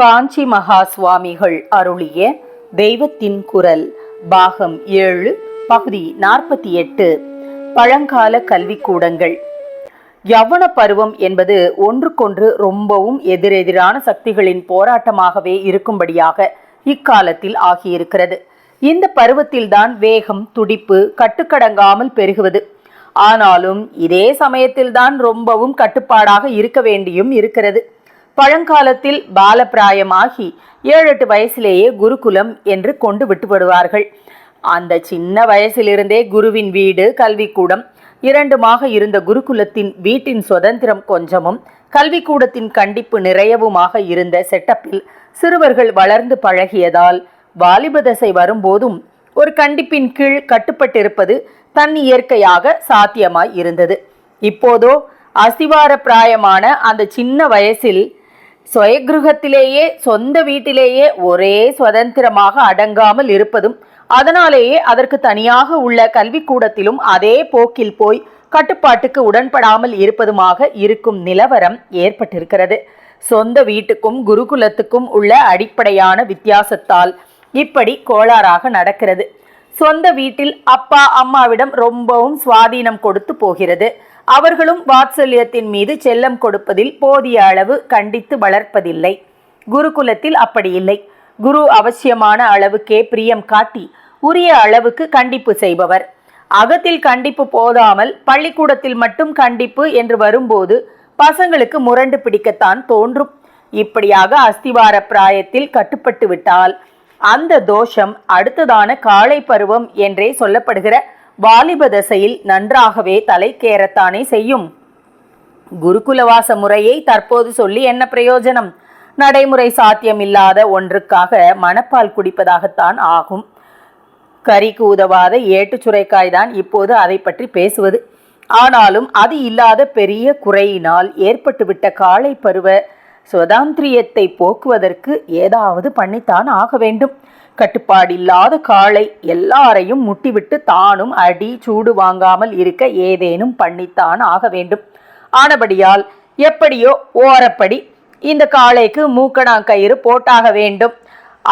காஞ்சி மகா சுவாமிகள் அருளிய தெய்வத்தின் குரல் பாகம் ஏழு பகுதி நாற்பத்தி எட்டு பழங்கால கல்விக்கூடங்கள். யவன பருவம் என்பது ஒன்றுக்கொன்று ரொம்பவும் எதிரெதிரான சக்திகளின் போராட்டமாகவே இருக்கும்படியாக இக்காலத்தில் ஆகியிருக்கிறது. இந்த பருவத்தில்தான் வேகம் துடிப்பு கட்டுக்கடங்காமல் பெருகுவது. ஆனாலும் இதே சமயத்தில்தான் ரொம்பவும் கட்டுப்பாடாக இருக்க வேண்டியும் இருக்கிறது. பழங்காலத்தில் பாலப்பிராயமாகி ஏழு எட்டு வயசிலேயே குருகுலம் என்று கொண்டு விட்டுவிடுவார்கள் அந்த சின்ன வயசிலிருந்தே குருவின் வீடு கல்விக்கூடம் இரண்டுமாக இருந்த குருகுலத்தின் வீட்டின் சுதந்திரம் கொஞ்சமும் கல்விக்கூடத்தின் கண்டிப்பு நிறையவுமாக இருந்த செட்டப்பில் சிறுவர்கள் வளர்ந்து பழகியதால் வாலிப தசை வரும்போதும் ஒரு கண்டிப்பின் கீழ் கட்டுப்பட்டிருப்பது தன் இயற்கையாக சாத்தியமாய் இருந்தது. இப்போதோ அசிவார பிராயமான அந்த சின்ன வயசில் சுயகிருகத்திலேயே சொந்த வீட்டிலேயே ஒரே சுதந்திரமாக அடங்காமல் இருப்பதும் அதனாலேயே அதற்கு தனியாக உள்ள கல்விக்கூடத்திலும் அதே போக்கில் போய் கட்டுப்பாட்டுக்கு உடன்படாமல் இருப்பதுமாக இருக்கும் நிலவரம் ஏற்பட்டிருக்கிறது. சொந்த வீட்டுக்கும் குருகுலத்துக்கும் உள்ள அடிப்படையான வித்தியாசத்தால் இப்படி கோளாறாக நடக்கிறது. சொந்த வீட்டில் அப்பா அம்மாவிடம் ரொம்பவும் சுவாதீனம் கொடுத்து போகிறது. அவர்களும் வாத்சல்யத்தின் மீது செல்லம் கொடுப்பதில் போதிய அளவு கண்டித்து வளர்ப்பதில்லை. குருகுலத்தில் அப்படி இல்லை. குரு அவசியமான அளவுக்கே பிரியம் காட்டி உரிய அளவுக்கு கண்டிப்பு செய்பவர். அகத்தில் கண்டிப்பு போதாமல் பள்ளிக்கூடத்தில் மட்டும் கண்டிப்பு என்று வரும்போது பசங்களுக்கு முரண்டு பிடிக்கத்தான் தோன்றும். இப்படியாக அஸ்திவார பிராயத்தில் கட்டுப்பட்டு விட்டால் அந்த தோஷம் அடுத்ததான காளை பருவம் என்றே சொல்லப்படுகிற வாலிப தசையில் நன்றாகவே தலைக்கேறத்தானே செய்யும். குருகுலவாச முறையை தற்போது சொல்லி என்ன பிரயோஜனம்? நடைமுறை சாத்தியமில்லாத ஒன்றுக்காக மணப்பால் குடிப்பதாகத்தான் ஆகும். கறிக்கு உதவாத ஏட்டு சுரைக்காய் தான் இப்போது அதை பற்றி பேசுவது. ஆனாலும் அது இல்லாத பெரிய குறையினால் ஏற்பட்டுவிட்ட காளை பருவ சுதாந்திரியத்தை போக்குவதற்கு ஏதாவது பண்ணித்தான் ஆக வேண்டும். கட்டுப்பாடில்லாத காளை எல்லாரையும் முட்டிவிட்டு தானும் அடி சூடு வாங்காமல் இருக்க ஏதேனும் பண்ணித்தான் ஆக வேண்டும். ஆனபடியால் எப்படியோ ஓரப்படி இந்த காளைக்கு மூக்கணாங்கயிறு போட்டாக வேண்டும்.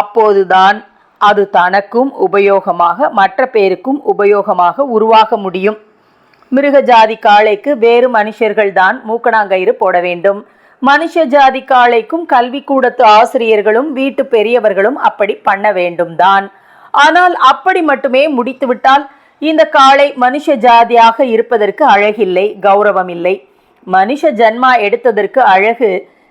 அப்போதுதான் அது தனக்கும் உபயோகமாக மற்ற பேருக்கும் உபயோகமாக உருவாக முடியும். மிருக ஜாதி காளைக்கு வேறு மனுஷர்கள்தான் மூக்கணாங்கயிறு போட வேண்டும். மனுஷ ஜாதி காளைக்கும் கல்விக்கூடத்து ஆசிரியர்களும் வீட்டு பெரியவர்களும் அப்படி பண்ண வேண்டும் தான் ஆனால் அப்படி மட்டுமே முடித்துவிட்டால் இந்த காளை மனுஷ ஜாதியாக இருப்பதற்கு அழகில்லை கௌரவம் இல்லை மனுஷ ஜன்மா எடுத்ததற்கு அழகு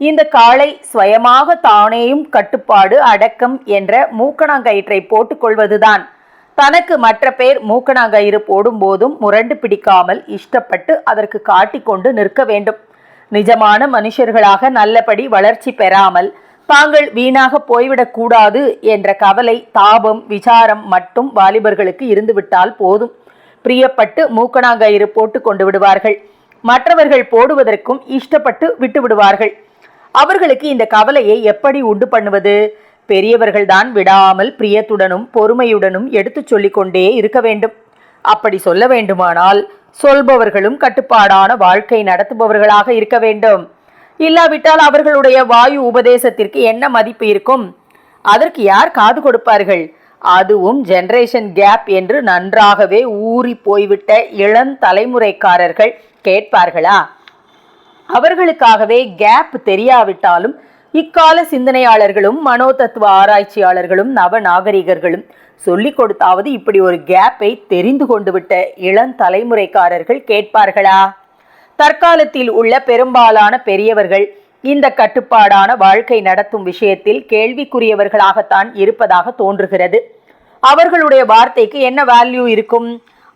இந்த காளை சுயமாக தானேயும் கட்டுப்பாடு அடக்கம் என்ற மூக்கணாங்கயிற்றை போட்டுக்கொள்வதுதான். தனக்கு மற்ற பேர் மூக்கணாங்கயிறு போடும்போதும் முரண்டு பிடிக்காமல் இஷ்டப்பட்டு அதற்கு காட்டிக்கொண்டு நிற்க வேண்டும். நிஜமான மனுஷர்களாக நல்லபடி வளர்ச்சி பெறாமல் தாங்கள் வீணாக போய்விடக் கூடாது என்ற கவலை தாபம் விசாரம் மட்டும் வாலிபர்களுக்கு இருந்துவிட்டால் போதும். பிரியப்பட்டு மூக்கணாங்கயிறு போட்டு கொண்டு விடுவார்கள். மற்றவர்கள் போடுவதற்கும் இஷ்டப்பட்டு விட்டு விடுவார்கள் அவர்களுக்கு இந்த கவலையை எப்படி உண்டு பண்ணுவது? பெரியவர்கள்தான் விடாமல் பிரியத்துடனும் பொறுமையுடனும் எடுத்துச் சொல்லிக் கொண்டே இருக்க வேண்டும். அப்படி சொல்ல வேண்டுமானால் சொல்பவர்களும் கட்டுப்பாடான வாழ்க்கை நடத்துபவர்களாக இருக்க வேண்டும். இல்லாவிட்டால் அவர்களுடைய வாயு உபதேசத்திற்கு என்ன மதிப்பு இருக்கும்? அதற்கு யார் காது கொடுப்பார்கள்? அதுவும் ஜெனரேஷன் கேப் என்று நன்றாகவே ஊறி போய்விட்ட இளம் தலைமுறைக்காரர்கள் கேட்பார்களா? அவர்களுக்காகவே கேப் தெரியாவிட்டாலும் இக்கால சிந்தனையாளர்களும் மனோதத்துவ ஆராய்ச்சியாளர்களும் நவ நாகரிகர்களும் சொல்லிக் கொடுத்தாவது இப்படி ஒரு கேப்பை தெரிந்து கொண்டு விட்ட இளம் தலைமுறைக்காரர்கள் கேட்பார்களா? தற்காலத்தில் உள்ள பெரும்பாலான பெரியவர்கள் இந்த கட்டுப்பாடான வாழ்க்கை நடத்தும் விஷயத்தில் கேள்விக்குரியவர்களாகத்தான் இருப்பதாக தோன்றுகிறது. அவர்களுடைய வார்த்தைக்கு என்ன வேல்யூ இருக்கும்?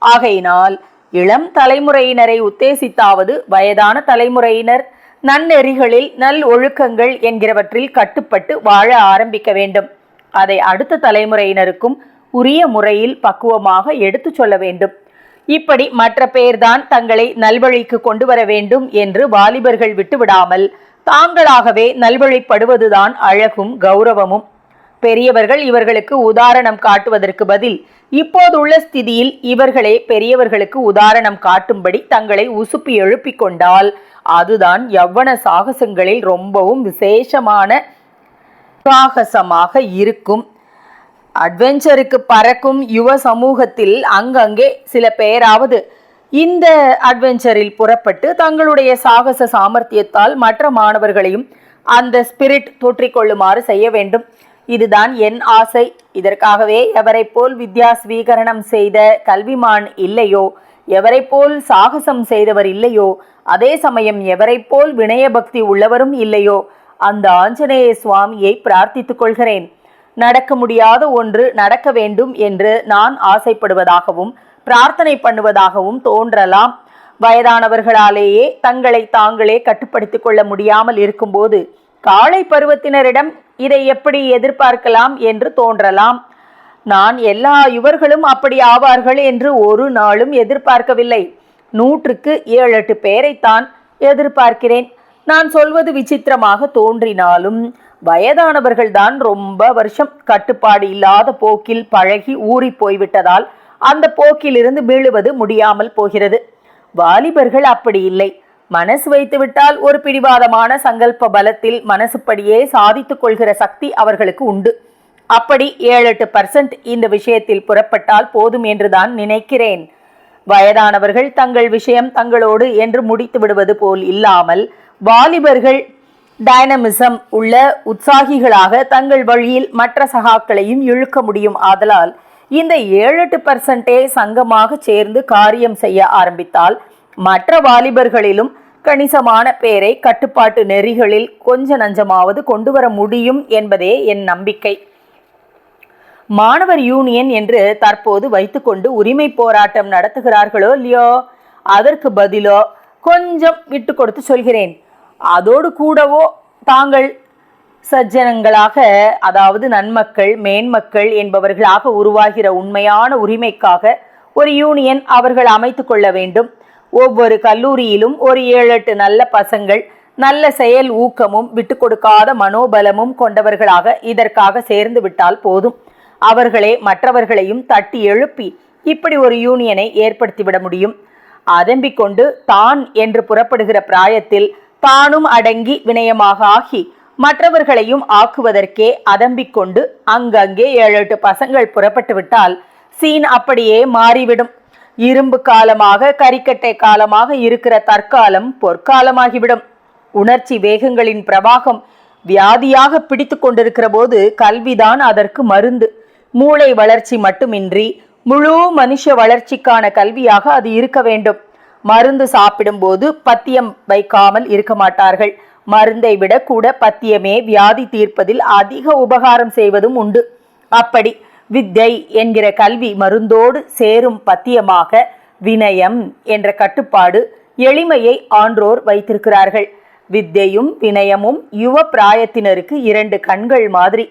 ஆகையினால் இளம் தலைமுறையினரை உத்தேசித்தாவது வயதான தலைமுறையினர் நன்னெறிகளில் நல் ஒழுக்கங்கள் என்கிறவற்றில் கட்டுப்பட்டு வாழ ஆரம்பிக்க வேண்டும். அதை அடுத்த தலைமுறையினருக்கும் உரிய முறையில் பக்குவமாக எடுத்துச் சொல்ல வேண்டும். இப்படி மற்ற பேர்தான் தங்களை நல்வழிக்கு கொண்டு வர வேண்டும் என்று வாலிபர்கள் விட்டுவிடாமல் தாங்களாகவே நல்வழிப்படுவதுதான் அழகும் கௌரவமும். பெரியவர்கள் இவர்களுக்கு உதாரணம் காட்டுவதற்கு பதில் இப்போதுள்ள ஸ்திதியில் இவர்களே பெரியவர்களுக்கு உதாரணம் காட்டும்படி தங்களை உசுப்பி எழுப்பிக் கொண்டால் அதுதான் யவ்வன சாகசங்களில் ரொம்பவும் விசேஷமான சாகசமாக இருக்கும். அட்வென்ச்சருக்கு பறக்கும் யுவ சமூகத்தில் அங்கங்கே சில பேராவது இந்த அட்வென்ச்சரில் புறப்பட்டு தங்களுடைய சாகச சாமர்த்தியத்தால் மற்ற மாணவர்களையும் அந்த ஸ்பிரிட் தொற்றிக்கொள்ளுமாறு செய்ய வேண்டும். இதுதான் என் ஆசை. இதற்காகவே எவரை போல் வித்யா ஸ்வீகரணம் செய்த கல்விமான் இல்லையோ? எவரை போல் சாகசம் செய்தவர் இல்லையோ? அதே சமயம் எவரை போல் வினய பக்தி உள்ளவரும் இல்லையோ? அந்த ஆஞ்சநேய சுவாமியை பிரார்த்தித்துக் கொள்கிறேன். நடக்க முடியாத ஒன்று நடக்க வேண்டும் என்று நான் ஆசைப்படுவதாகவும் பிரார்த்தனை பண்ணுவதாகவும் தோன்றலாம். வயதானவர்களாலேயே தங்களை தாங்களே கட்டுப்படுத்திக் கொள்ள முடியாமல் இருக்கும்போது காளை பருவத்தினரிடம் இதை எப்படி எதிர்பார்க்கலாம் என்று தோன்றலாம். நான் எல்லா யுவர்களும் அப்படி ஆவார்கள் என்று ஒரு நாளும் எதிர்பார்க்கவில்லை. நூற்றுக்கு ஏழு எட்டு பேரைத்தான் எதிர்பார்க்கிறேன். நான் சொல்வது விசித்திரமாக தோன்றினாலும் வயதானவர்கள்தான் ரொம்ப வருஷம் கட்டுப்பாடு இல்லாத போக்கில் பழகி ஊறி போய்விட்டதால் அந்த போக்கிலிருந்து மீளுவது முடியாமல் போகிறது. வாலிபர்கள் அப்படி இல்லை. மனசு வைத்துவிட்டால் ஒரு பிடிவாதமான சங்கல்ப பலத்தில் மனசுப்படியே சாதித்துக் கொள்கிற சக்தி அவர்களுக்கு உண்டு. அப்படி ஏழு எட்டு பர்சன்ட் இந்த விஷயத்தில் புறப்பட்டால் போதும் என்றுதான் நினைக்கிறேன். வயதானவர்கள் தங்கள் விஷயம் தங்களோடு என்று முடித்து விடுவது போல் இல்லாமல் வாலிபர்கள் டைனமிசம் உள்ள உற்சாகிகளாக தங்கள் வழியில் மற்ற சகாக்களையும் இழுக்க முடியும் ஆதலால் இந்த ஏழு எட்டு பர்சன்டே சங்கமாக சேர்ந்து காரியம் செய்ய ஆரம்பித்தால் மற்ற வாலிபர்களிலும் கணிசமான பேரை கட்டுப்பாட்டு நெறிகளில் கொஞ்ச நஞ்சமாவது கொண்டு வர முடியும் என்பதே என் நம்பிக்கை. மாணவர் யூனியன் என்று தற்போது வைத்துக்கொண்டு உரிமை போராட்டம் நடத்துகிறார்களோ இல்லையோ? அதற்கு பதிலோ கொஞ்சம் விட்டு கொடுத்து சொல்கிறேன். அதோடு கூடவோ தாங்கள் சஜ்ஜனங்களாக அதாவது நன்மக்கள் மேன்மக்கள் என்பவர்களாக உருவாகிற உண்மையான உரிமைக்காக ஒரு யூனியன் அவர்கள் அமைத்து கொள்ள வேண்டும். ஒவ்வொரு கல்லூரியிலும் ஒரு ஏழு எட்டு நல்ல பசங்கள் நல்ல செயல் ஊக்கமும் விட்டு கொடுக்காத மனோபலமும் கொண்டவர்களாக இதற்காக சேர்ந்து விட்டால் போதும். அவர்களே மற்றவர்களையும் தட்டி எழுப்பி இப்படி ஒரு யூனியனை ஏற்படுத்திவிட முடியும். அதம்பிக் கொண்டு தான் என்று புறப்படுகிற பிராயத்தில் தானும் அடங்கி வினயமாக ஆகி மற்றவர்களையும் ஆக்குவதற்கே அதம்பிக் கொண்டு அங்கங்கே ஏழு எட்டு பசங்கள் புறப்பட்டு விட்டால் சீன் அப்படியே மாறிவிடும். இரும்பு காலமாக கரிக்கட்டை காலமாக இருக்கிற தற்காலம் பொற்காலமாகிவிடும். உணர்ச்சி வேகங்களின் பிரவாகம் வியாதியாக பிடித்து கொண்டிருக்கிற போது கல்விதான் அதற்கு மருந்து. மூளை வளர்ச்சி மட்டுமின்றி முழு மனுஷ வளர்ச்சிக்கான கல்வியாக அது இருக்க வேண்டும். மருந்து சாப்பிடும்போது பத்தியம் வைக்காமல் இருக்க மாட்டார்கள். மருந்தை விட கூட பத்தியமே வியாதி தீர்ப்பதில் அதிக உபகாரம் செய்வதும் உண்டு. அப்படி வித்தை என்கிற கல்வி மருந்தோடு சேரும் பத்தியமாக வினயம் என்ற கட்டுப்பாடு எளிமையை ஆன்றோர் வைத்திருக்கிறார்கள். வித்தையும் வினயமும் யுவ பிராயத்தினருக்கு இரண்டு கண்கள் மாதிரி.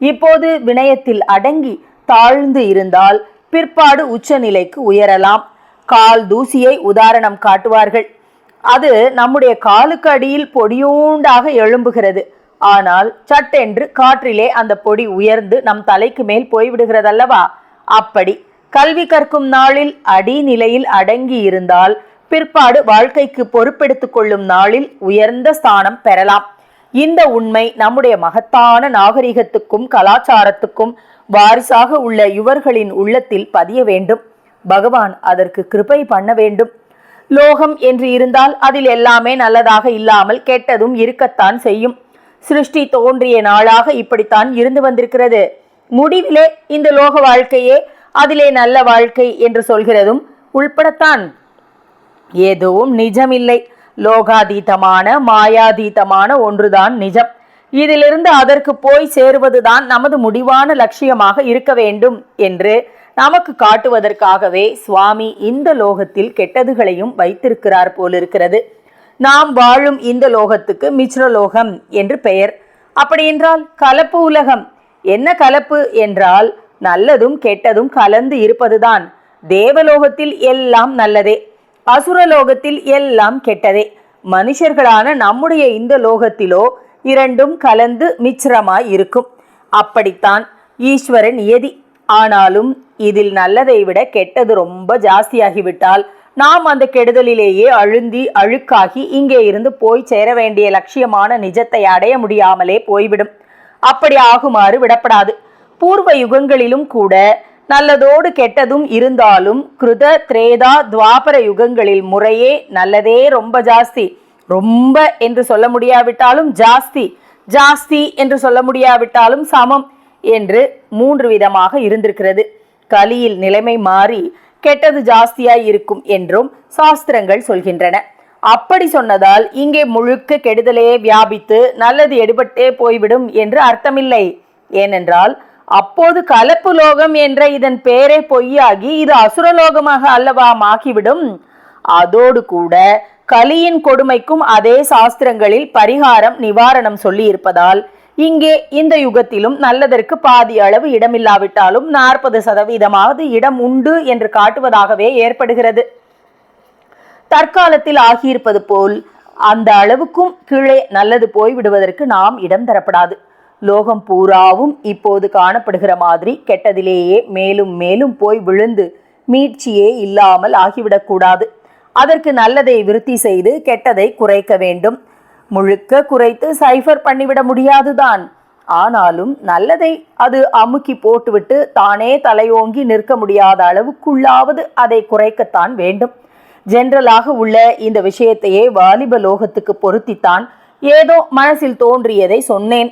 இப்போது வினயத்தில் அடங்கி தாழ்ந்து இருந்தால் பிற்பாடு உச்சநிலைக்கு உயரலாம். கால் தூசியை உதாரணம் காட்டுவார்கள். அது நம்முடைய காலுக்கு அடியில் பொடியூண்டாக எழும்புகிறது. ஆனால் சட்டென்று காற்றிலே அந்த பொடி உயர்ந்து நம் தலைக்கு மேல் போய்விடுகிறதல்லவா? அப்படி கல்வி கற்கும் நாளில் அடிநிலையில் அடங்கி இருந்தால் பிற்பாடு வாழ்க்கைக்கு பொறுப்பெடுத்துக் கொள்ளும் நாளில் உயர்ந்த ஸ்தானம் பெறலாம். இந்த உண்மை நம்முடைய மகத்தான நாகரிகத்துக்கும் கலாச்சாரத்துக்கும் வாரிசாக உள்ள யுவர்களின் உள்ளத்தில் பதிய வேண்டும். பகவான் அதற்கு கிருபை பண்ண வேண்டும். லோகம் என்று இருந்தால் அதில் எல்லாமே நல்லதாக இல்லாமல் கெட்டதும் இருக்கத்தான் செய்யும். சிருஷ்டி தோன்றிய நாளாக இப்படித்தான் இருந்து வந்திருக்கிறது. முடிவிலே இந்த லோக வாழ்க்கையே அதிலே நல்ல வாழ்க்கை என்று சொல்கிறதும் உள்படத்தான். எதுவும் நிஜமில்லை. லோகாதீதமான மாயாதீதமான ஒன்றுதான் நிஜம். இதிலிருந்து அதற்கு போய் சேருவதுதான் நமது முடிவான லட்சியமாக இருக்க வேண்டும் என்று நமக்கு காட்டுவதற்காகவே சுவாமி இந்த லோகத்தில் கெட்டதுகளையும் வைத்திருக்கிறார் போலிருக்கிறது. நாம் வாழும் இந்த லோகத்துக்கு மிச்ரலோகம் என்று பெயர். அப்படி என்றால் கலப்பு உலகம். என்ன கலப்பு என்றால் நல்லதும் கெட்டதும் கலந்து இருப்பதுதான். தேவலோகத்தில் எல்லாம் நல்லதே. அசுரலோகத்தில் எல்லாம் கெட்டதே. மனுஷர்களான நம்முடைய இந்த லோகத்திலோ இரண்டும் கலந்து மிச்சிரமாய் இருக்கும். அப்படித்தான் ஈஸ்வரன் நியதி. ஆனாலும் இதில் நல்லதை விட கெட்டது ரொம்ப ஜாஸ்தியாகிவிட்டால் நாம் அந்த கெடுதலிலேயே அழுந்தி அழுக்காகி இங்கே இருந்து போய் சேர வேண்டிய லட்சியமான நிஜத்தை அடைய முடியாமலே போய்விடும். அப்படி ஆகுமாறு விடப்படாது. பூர்வ யுகங்களிலும் கூட நல்லதோடு கெட்டதும் இருந்தாலும் கிருத திரேதா துவாபர யுகங்களில் முறையே நல்லதே ரொம்ப ஜாஸ்தி. ரொம்ப என்று சொல்ல முடியாவிட்டாலும் ஜாஸ்தி. ஜாஸ்தி என்று சொல்ல முடியாவிட்டாலும் சமம் என்று மூன்று விதமாக இருந்திருக்கிறது. கலியில் நிலைமை மாறி கெட்டது ஜாஸ்தியாய் இருக்கும் என்றும் சாஸ்திரங்கள் சொல்கின்றன. அப்படி சொன்னதால் இங்கே முழுக்க கெடுதலே வியாபித்து நல்லது எடுபட்டே போய்விடும் என்று அர்த்தமில்லை. ஏனென்றால் அப்போது கலப்பு லோகம் என்ற இதன் பெயரை பொய்யாகி இது அசுரலோகமாக அல்லவா ஆகிவிடும் அதோடு கூட கலியின் கொடுமைக்கும் அதே சாஸ்திரங்களில் பரிகாரம் நிவாரணம் சொல்லி இருப்பதால் இங்கே இந்த யுகத்திலும் நல்லதற்கு பாதி அளவு இடமில்லாவிட்டாலும் நாற்பது சதவீதமாவது இடம் உண்டு என்று காட்டுவதாகவே ஏற்படுகிறது. தற்காலத்தில் ஆகியிருப்பது போல் அந்த அளவுக்கும் கீழே நல்லது போய்விடுவதற்கு நாம் இடம் தரப்படாது. லோகம் பூராவும் இப்போது காணப்படுகிற மாதிரி கெட்டதிலேயே மேலும் மேலும் போய் விழுந்து மீட்சியே இல்லாமல் ஆகிவிடக்கூடாது. அதற்கு நல்லதை விருத்தி செய்து கெட்டதை குறைக்க வேண்டும். முழுக்க குறைத்து சைஃபர் பண்ணிவிட முடியாதுதான். ஆனாலும் நல்லதை அது அமுக்கி போட்டுவிட்டு தானே தலையோங்கி நிற்க முடியாத அளவுக்குள்ளாவது அதை குறைக்கத்தான் வேண்டும். ஜென்ரலாக உள்ள இந்த விஷயத்தையே வாலிப லோகத்துக்கு பொருத்தித்தான். ஏதோ மனசில் தோன்றியதை சொன்னேன்.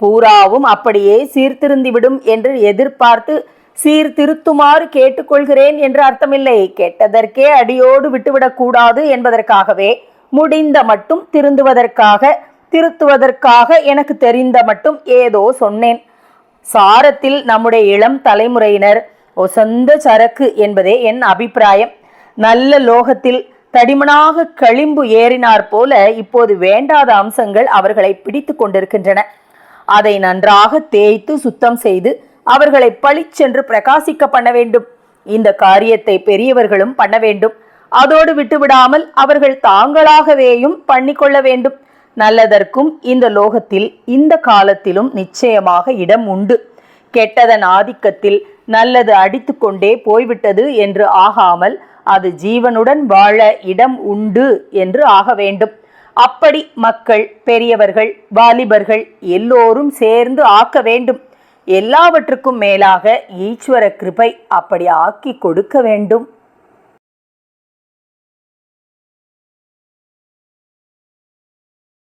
பூராவும் அப்படியே சீர்திருந்திவிடும் என்று எதிர்பார்த்து சீர்திருத்துமாறு கேட்டுக்கொள்கிறேன் என்று அர்த்தமில்லை. கெட்டதற்கே அடியோடு விட்டுவிடக்கூடாது என்பதற்காகவே முடிந்த மட்டும் திருந்துவதற்காக திருத்துவதற்காக எனக்கு தெரிந்த மட்டும் ஏதோ சொன்னேன். சாரத்தில் நம்முடைய இளம் தலைமுறையினர் ஒசந்த சரக்கு என்பதே என் அபிப்பிராயம். நல்ல லோகத்தில் தடிமனாக களிம்பு ஏறினார் போல இப்போது வேண்டாத அம்சங்கள் அவர்களை பிடித்து கொண்டிருக்கின்றன. அதை நன்றாக தேய்த்து சுத்தம் செய்து அவர்களை பளிச்சென்று பிரகாசிக்க பண்ண வேண்டும். இந்த காரியத்தை பெரியவர்களும் பண்ண வேண்டும். அதோடு விட்டுவிடாமல் அவர்கள் தாங்களாகவேயும் பண்ணிக்கொள்ள வேண்டும். நல்லதற்கும் இந்த லோகத்தில் இந்த காலத்திலும் நிச்சயமாக இடம் உண்டு. கெட்டதன் ஆதிக்கத்தில் நல்லது அடித்துக்கொண்டே போய்விட்டது என்று ஆகாமல் அது ஜீவனுடன் வாழ இடம் உண்டு என்று ஆக வேண்டும். அப்படி மக்கள் பெரியவர்கள் வாலிபர்கள் எல்லோரும் சேர்ந்து ஆக்க வேண்டும். எல்லாவற்றுக்கும் மேலாக ஈஸ்வர கிருபை அப்படி ஆக்கி கொடுக்க வேண்டும்.